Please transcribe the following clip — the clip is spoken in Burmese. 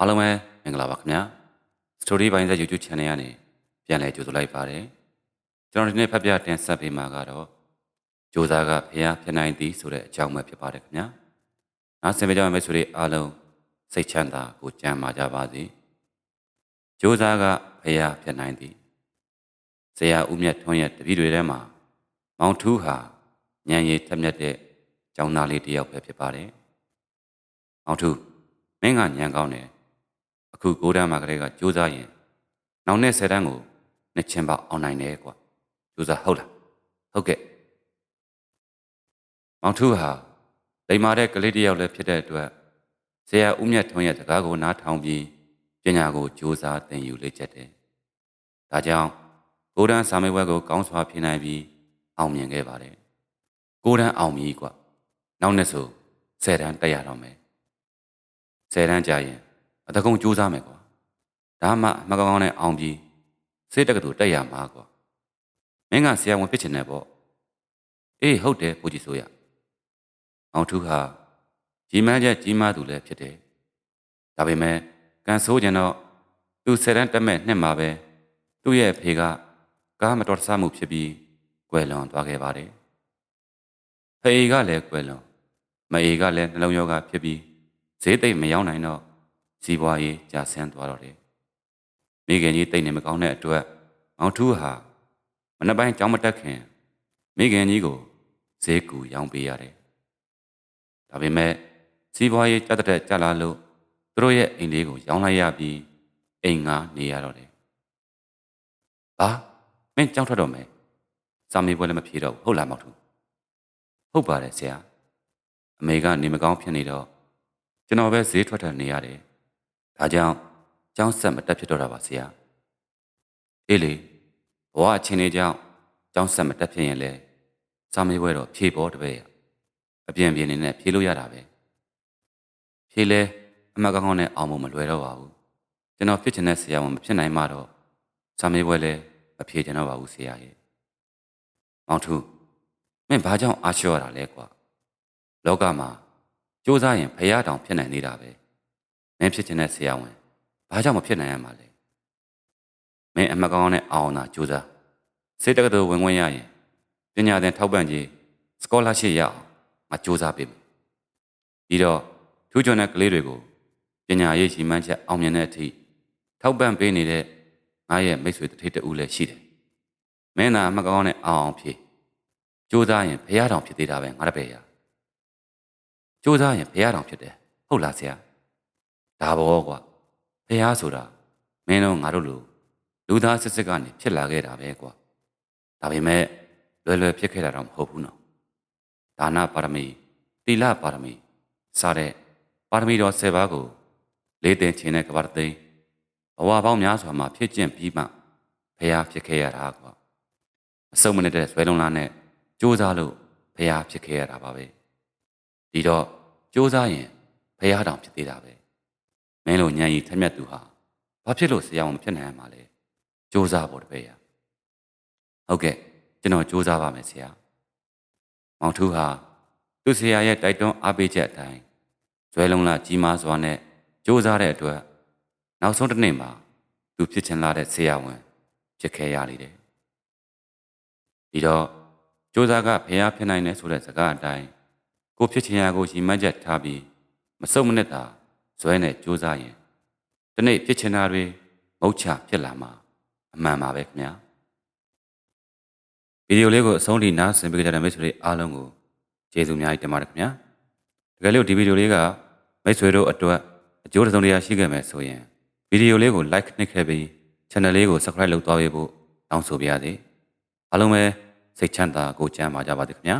အားလုံးပဲမင်္ဂလာပါခင်ဗျာ Story ပိုင်းဆက် YouTube Channel ကနေပြန်လည်ကြိုဆိုလိုက်ပါတယ်ကျွန်တော်ဒီနေ့ဖတ်ပြတင်ဆက်ပေးမှာကတော့ကြိုးစားကဖျားဖြစ်နိုင်သည်ဆိုတဲ့အကြောင်းပဲဖြစ်ပါတယ်ခင်ဗျာနောက်ဆင်ပေးကြမယ့်ဆိုတဲ့အားလုံးစိတ်ချမ်းသာကိုကြံပါကြပါစေကြိုးစားကဖျားဖြစ်နိုင်သည်ဆရာဦးမြတ်ထွန်းရဲ့တပည့်တွေထဲမှာမောင်ထူးဟာဉာဏ်ရည်ထက်မြက်တဲ့ကျောင်းသားလေးတစ်ယောက်ပဲဖြစ်ပါတယ်မောင်ထူးမင်းကဉာဏ်ကောင်းတယ် အခုကိုတန်းမှာကလေးကစူးစမ်းရင်နောက်နေ့ဆယ်တန်းကိုနှစ်ချင်းပေါအောင်နိုင်တယ်ကွာစူးစမ်းဟုတ်လားဟုတ်ကဲ့မောင်ထူးဟာလိမ္မာတဲ့ကလေးတစ်ယောက်လည်းဖြစ်တဲ့အတွက်ဆရာဦးမြတ်ထွန်းရဲ့စကားကိုနားထောင်ပြီးပညာကိုစူးစမ်းသင်ယူလေ့ကျက်တယ်ဒါကြောင့်ကိုတန်းစာမေးပွဲကိုကောင်းစွာဖြေနိုင်ပြီးအောင်မြင်ခဲ့ပါတယ်ကိုတန်းအောင်ပြီကွာနောက်နေ့ဆိုဆယ်တန်းတက်ရတော့မယ်ဆယ်တန်းကြာရင် အတကုံစူးစမ်းမယ်ကွာဒါမှအမကောင်းကောင်းနဲ့အောင်ပြီးစိတ်တက္ကသိုလ်တက်ရမှာကွာမင်းကဆရာဝန်ဖြစ်ချင်တယ်ပေါ့အေးဟုတ်တယ်ကိုကြီးဆိုရအောင်ထူးဟာကြီးမန်းချက်ကြီးမားသူလည်းဖြစ်တယ်ဒါပေမဲ့ကန်ဆိုးကျင်တော့သူဆယ်တန်းတက်မဲ့နှစ်မှာပဲသူ့ရဲ့အဖေကကားမတော်တဆမှုဖြစ်ပြီးကွယ်လွန်သွားခဲ့ပါတယ်ဖေကလည်းကွယ်လွန်မအေကလည်းနှလုံးရောဂါဖြစ်ပြီးဈေးသိပ်မရောက်နိုင်တော့ စီးပွားရေးကြာဆင်းသွားတော့တယ်။မိခင်ကြီးတိတ်နေမကောင်းတဲ့အတွက်မောင်ထူးဟာမနေ့ပိုင်းကြောင်းမတက်ခင်မိခင်ကြီးကိုဈေးကူရောင်းပေးရတယ်။ဒါပေမဲ့စီးပွားရေးကြက်တဲ့ကြလာလို့သူတို့ရဲ့အိမ်လေးကိုရောင်းလိုက်ရပြီးအိမ်ငါနေရတော့တယ်။ဘာမင်းကြောင်းထွက်တော့မယ်။စာမေးပွဲလည်းမဖြေတော့ဘူးဟုတ်လားမောင်ထူး။ဟုတ်ပါတယ်ဆရာ။အမေကနေမကောင်းဖြစ်နေတော့ကျွန်တော်ပဲဈေးထွက်ထွက်နေရတယ်။ ဒါကြောင့်ကျောင်းဆက်မတက်ဖြစ်တော့တာပါဆရာ။အေးလေဘဝအချင်းလေးကြောင့်ကျောင်းဆက်မတက်ဖြစ်ရင်လေစာမေးပွဲတော့ဖြေပေါ်တပည့်ရ။အပြင်ပြင်နေနဲ့ဖြေလို့ရတာပဲ။ဖြေလဲအမှတ်ကောင်းကောင်းနဲ့အောင်ဖို့မလွယ်တော့ပါဘူး။ကျွန်တော်ဖြစ်ချင်တဲ့ဆရာဝန်မဖြစ်နိုင်မှတော့စာမေးပွဲလဲမဖြေချင်တော့ပါဘူးဆရာရဲ့။မောင်ထူးမင်းဘာကြောင့်အားလျှော့ရတာလဲကွာ။လောကမှာစူးစမ်းရင်ဖရာတောင်ဖြစ်နိုင်နေတာပဲ။ မင်းဖြစ်ချင်တဲ့ဆရာဝန်ဘာကြောင့်မဖြစ်နိုင်ရမှာလဲ။မင်းအမကောင်းနဲ့အောင်တာစူးစမ်းစေတက္ကသိုလ်ဝင်ခွင့်ရရင်ပညာသင်ထောက်ပံ့ခြင်းစကောလာရှစ်ရအောင်ငါစူးစမ်းပေးမယ်။ပြီးတော့ထူးချွန်တဲ့ကလေးတွေကိုပညာရေးရှိမှန်းချက်အောင်မြင်တဲ့အထိထောက်ပံ့ပေးနေတဲ့ငါရဲ့မိတ်ဆွေတစ်ထိပ်တူလည်းရှိတယ်။မင်းသာအမကောင်းနဲ့အောင်အောင်ဖြေစူးစမ်းရင်ဖရာတောင်ဖြစ်သေးတာပဲငါတပည့်ရ။စူးစမ်းရင်ဘုရားတော်ဖြစ်တယ်ဟုတ်လားဆရာ ဒါဘောကွာဘုရားဆိုတာမင်းတို့ငါတို့လူလူသားစစ်စစ်ကနေဖြစ်လာခဲ့တာပဲကွာဒါပေမဲ့လွယ်လွယ်ဖြစ်ခဲ့တာတော့မဟုတ်ဘူးနော်ဒါနပါရမီသီလပါရမီစတဲ့ပါရမီတော်10ပါးကိုလေးသိင်ခြင်းနဲ့ကပ္ပတသိန်းဘဝပေါင်းများစွာမှာဖြစ်ကျင့်ပြီးမှဘုရားဖြစ်ခဲ့ရတာကွာအစုံမနေတဲ့ဇွဲလုံးလားနဲ့စူးစမ်းလို့ဘုရားဖြစ်ခဲ့ရတာပါပဲဒီတော့စ조사ရင်ဖះတောင်ဖြစ်သေးတာပဲ မင်းလိုညံရီထက်မြက်သူဟာဘာဖြစ်လို့ဆရာဝန်ဖြစ်နိုင်ရမှာလဲစူးစမ်းဖို့တပည့်ရဟုတ်ကဲ့ကျွန်တော်စူးစမ်းပါမယ်ဆရာမောင်ထူးဟာသူ့ဆရာရဲ့တိုက်တွန်းအားပေးချက်အတိုင်းဇွဲလုံးလာကြီးမားစွာနဲ့စူးစမ်းတဲ့အတွက်နောက်ဆုံးတစ်နေ့မှာသူဖြစ်ချင်လာတဲ့ဆရာဝန်ဖြစ်ခဲ့ရလေတယ်ဒီတော့စူးစမ်းကဖျားဖြစ်နိုင်တယ်ဆိုတဲ့စကားအတိုင်းကိုဖြစ်ချင်ရာကိုရည်မှတ်ချက်ထားပြီးမစုံမနစ်တာ ဇွဲနဲ့ကြိုးစားရင်ဒီနေ့ဖြစ်ချင်တာတွေမဟုတ်ချဖြစ်လာမှာအမှန်ပါပဲခင်ဗျာဗီဒီယိုလေးကိုအဆုံးထိနားဆင်ပေးကြတဲ့မိတ်ဆွေတွေအားလုံးကိုကျေးဇူးအများကြီးတင်ပါတယ်ခင်ဗျာတကယ်လို့ဒီဗီဒီယိုလေးကမိတ်ဆွေတို့အတွက်အကျိုးတစ်စုံတစ်ရာရှိခဲ့မယ်ဆိုရင်ဗီဒီယိုလေးကို like နှိပ်ခဲ့ပြီး channel လေးကို subscribe လုပ်သွားပေးဖို့တောင်းဆိုပါရစေအားလုံးပဲစိတ်ချမ်းသာကိုကြံပါကြပါစေခင်ဗျာ